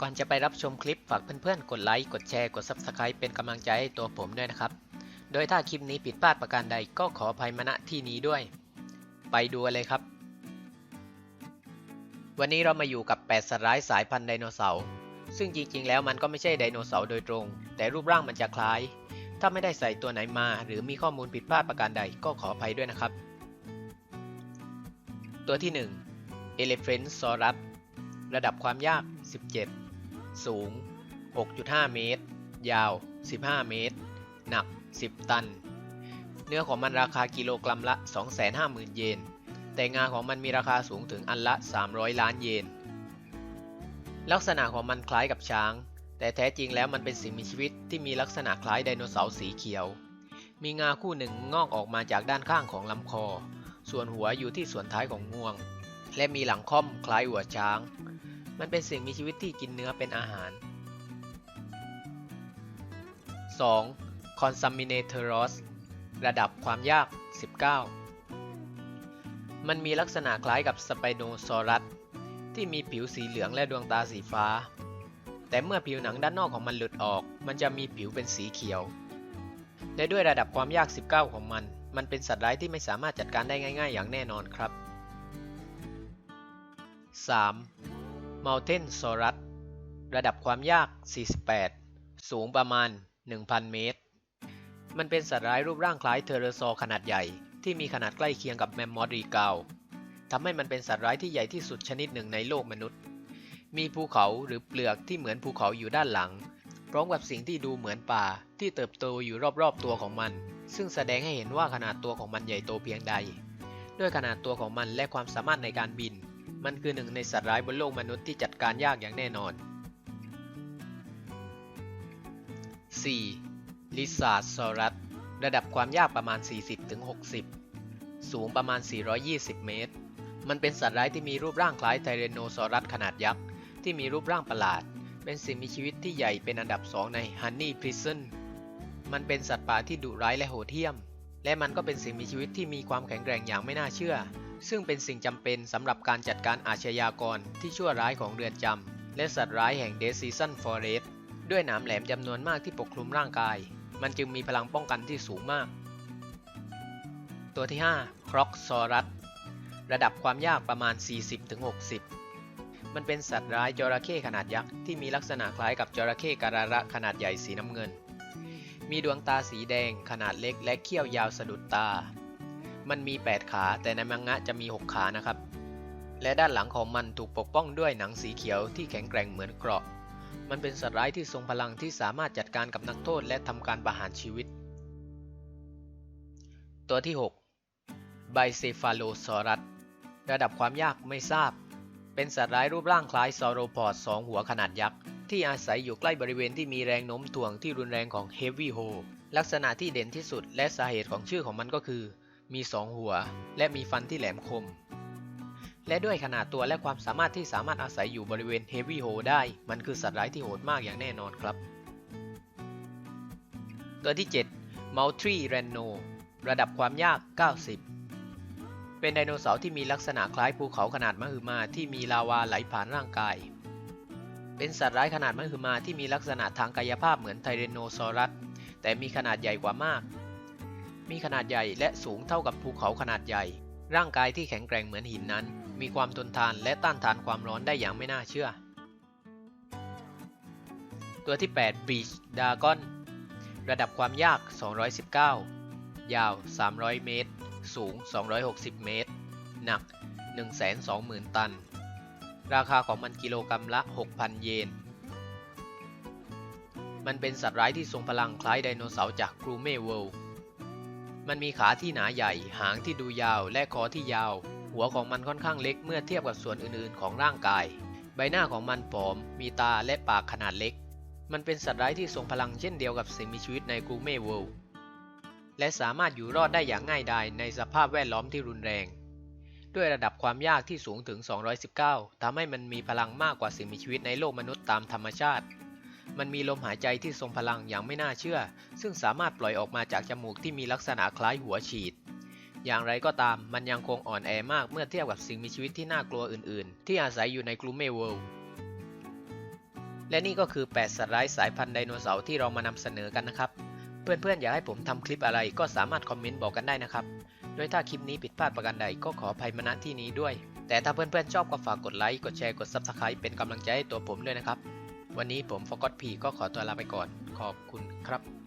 ก่อนจะไปรับชมคลิปฝากเพื่อนๆ กดไลค์ กดแชร์ กด Subscribe เป็นกำลังใจให้ตัวผมด้วยนะครับ โดยถ้าคลิปนี้ผิดพลาดประการใดก็ขออภัยมณที่นี้ด้วย ไปดูเลยครับ วันนี้เรามาอยู่กับ 8 สัตว์ร้ายสายพันธุ์ไดโนเสาร์ ซึ่งจริงๆ แล้วมันก็ไม่ใช่ไดโนเสาร์โดยตรง แต่รูปร่างมันจะคล้าย ถ้าไม่ได้ใส่ตัวไหนมา หรือมีข้อมูลผิดพลาดประการใดก็ขออภัยด้วยนะครับ ตัวที่1 e l e p h a n t s a u r u s ระดับความยาก 17 สูง 6.5 เมตร ยาว 15 เมตร หนัก 10 ตัน เนื้อของมันราคากิโลกรัมละ 250,000 เยน แต่งาของมันมีราคาสูงถึงอันละ 300 ล้านเยน ลักษณะของมันคล้ายกับช้าง แต่แท้จริงแล้วมันเป็นสิ่งมีชีวิตที่มีลักษณะคล้ายไดโนเสาร์สีเขียว มีงาคู่หนึ่งงอกออกมาจากด้านข้างของลำคอ ส่วนหัวอยู่ที่ส่วนท้ายของงวง และมีหลังค่อมคล้ายหัวช้าง มันเป็นสิ่งมีชีวิตที่กินเนื้อเป็นอาหาร 2. Consaminatorus ระดับความยาก 19 มันมีลักษณะคล้ายกับสไปโนซอรัสที่มีผิวสีเหลืองและดวงตาสีฟ้า แต่เมื่อผิวหนังด้านนอกของมันหลุดออก มันจะมีผิวเป็นสีเขียว และด้วยระดับความยาก 19 ของมัน มันเป็นสัตว์ร้ายที่ไม่สามารถจัดการได้ง่าย ๆ อย่างแน่นอนครับ 3. Mountain Saurus ระดับความยาก 48 สูงประมาณ 1,000 เมตร มันเป็นสัตว์ร้ายรูปร่างคล้ายเทอร์โซขนาดใหญ่ ที่มีขนาดใกล้เคียงกับแมมมอสรีกาวทำให้มันเป็นสัตว์ร้ายที่ใหญ่ที่สุดชนิดหนึ่งในโลกมนุษย์ มีภูเขาหรือเปลือกที่เหมือนภูเขาอยู่ด้านหลัง พร้อมกับสิ่งที่ดูเหมือนป่าที่เติบโตอยู่รอบๆตัวของมัน ซึ่งแสดงให้เห็นว่าขนาดตัวของมันใหญ่โตเพียงใด ด้วยขนาดตัวของมันและความสามารถในการบิน มันคือหนึ่งในสัตว์ร้ายบนโลกมนุษย์ที่จัดการยากอย่างแน่นอน 4. ลิซาร์ดซอรัสระดับความยากประมาณ 40-60 สูงประมาณ 420 เมตร มันเป็นสัตว์ร้ายที่มีรูปร่างคล้ายไทเรโนซอรัสขนาดยักษ์ ที่มีรูปร่างประหลาด เป็นสิ่งมีชีวิตที่ใหญ่เป็นอันดับสองในฮันนี่พริซ o นมันเป็นสัตว์ป่าที่ดุร้ายและโหดเหี้ยม และมันก็เป็นสิ่งมีชีวิตที่มีความแข็งแกร่งอย่างไม่น่าเชื่อ ซึ่งเป็นสิ่งจำเป็นสำหรับการจัดการอาชญากรที่ชั่วร้ายของเรือนจำและสัตว์ร้ายแห่งเดซิซันฟอเรสต์ด้วยหนามแหลมจำนวนมากที่ปกคลุมร่างกาย มันจึงมีพลังป้องกันที่สูงมาก ตัวที่ 5 ครอกซอรัส ระดับความยากประมาณ 40-60 มันเป็นสัตว์ร้ายจระเข้ขนาดยักษ์ที่มีลักษณะคล้ายกับจระเข้การาระขนาดใหญ่สีน้ำเงิน มีดวงตาสีแดงขนาดเล็กและเขี้ยวยาวสะดุดตา มันมี 8 ขาแต่ในมังงะจะมี 6 ขานะครับ และด้านหลังของมันถูกปกป้องด้วยหนังสีเขียวที่แข็งแกร่งเหมือนเกราะ มันเป็นสัตว์ร้ายที่ทรงพลังที่สามารถจัดการกับนักโทษและทำการประหารชีวิต ตัวที่ 6 ไบเซฟาโลซอรัส ระดับความยากไม่ทราบ เป็นสัตว์ร้ายรูปร่างคล้ายซอโรพอดสองหัวขนาดยักษ์ที่อาศัยอยู่ใกล้บริเวณที่มีแรงโน้มถ่วงที่รุนแรงของเฮฟวี่โฮลักษณะที่เด่นที่สุดและสาเหตุของชื่อของมันก็คือ มีสองหัว และมีฟันที่แหลมคม และด้วยขนาดตัวและความสามารถที่สามารถอาศัยอยู่บริเวณเฮฟวี่โฮได้ มันคือสัตว์ร้ายที่โหดมากอย่างแน่นอนครับ ตัวที่ 7 m u l t r i r a n o ระดับความยาก 90 เป็นไดโนเสาร์ที่มีลักษณะคล้ายภูเขาขนาดมหึมาที่มีลาวาไหลผ่านร่างกาย เป็นสัตว์ร้ายขนาดมหึมาที่มีลักษณะทางกายภาพเหมือนไทเรโนซอรัส แต่มีขนาดใหญ่กว่ามาก มีขนาดใหญ่และสูงเท่ากับภูเขาขนาดใหญ่ ร่างกายที่แข็งแกร่งเหมือนหินนั้น มีความทนทานและต้านทานความร้อนได้อย่างไม่น่าเชื่อ ตัวที่ 8 Beach Dragon ระดับความยาก 219 ยาว 300 เมตร สูง 260 เมตร หนัก 120,000 ตัน ราคาของมันกิโลกรัมละ 6,000 เยน มันเป็นสัตว์ร้ายที่ทรงพลังคล้ายไดโนเสาร์จากกรูเม่เวิลด์ มันมีขาที่หนาใหญ่ หางที่ดูยาว และคอที่ยาว หัวของมันค่อนข้างเล็กเมื่อเทียบกับส่วนอื่นๆ ของร่างกาย ใบหน้าของมันผอม มีตาและปากขนาดเล็ก มันเป็นสัตว์ร้ายที่ทรงพลังเช่นเดียวกับสิ่งมีชีวิตในกรูเมเวิลด์และสามารถอยู่รอดได้อย่างง่ายดายในสภาพแวดล้อมที่รุนแรง ด้วยระดับความยากที่สูงถึง 219ทำให้มันมีพลังมากกว่าสิ่งมีชีวิตในโลกมนุษย์ตามธรรมชาติ มันมีลมหายใจที่ทรงพลังอย่างไม่น่าเชื่อ ซึ่งสามารถปล่อยออกมาจากจมูกที่มีลักษณะคล้ายหัวฉีด อย่างไรก็ตามมันยังคงอ่อนแอมากเมื่อเทียบกับสิ่งมีชีวิตที่น่ากลัวอื่นๆ ที่อาศัยอยู่ในกลูเมเวิลด์และนี่ก็คือ 8 สัตว์ร้ายสายพันธุ์ไดโนเสาร์ที่เรามานำเสนอกันนะครับ เพื่อนๆ อยากให้ผมทำคลิปอะไรก็สามารถคอมเมนต์บอกกันได้นะครับ โดยถ้าคลิปนี้ผิดพลาดประการใดก็ขออภัยมาณที่นี้ด้วย แต่ถ้าเพื่อนๆ ชอบก็ฝากกดไลค์ กดแชร์ กด Subscribe เป็นกำลังใจให้ตัวผมด้วยนะครับ วันนี้ผมฟอกัสพีก็ขอตัวลาไปก่อน ขอบคุณครับ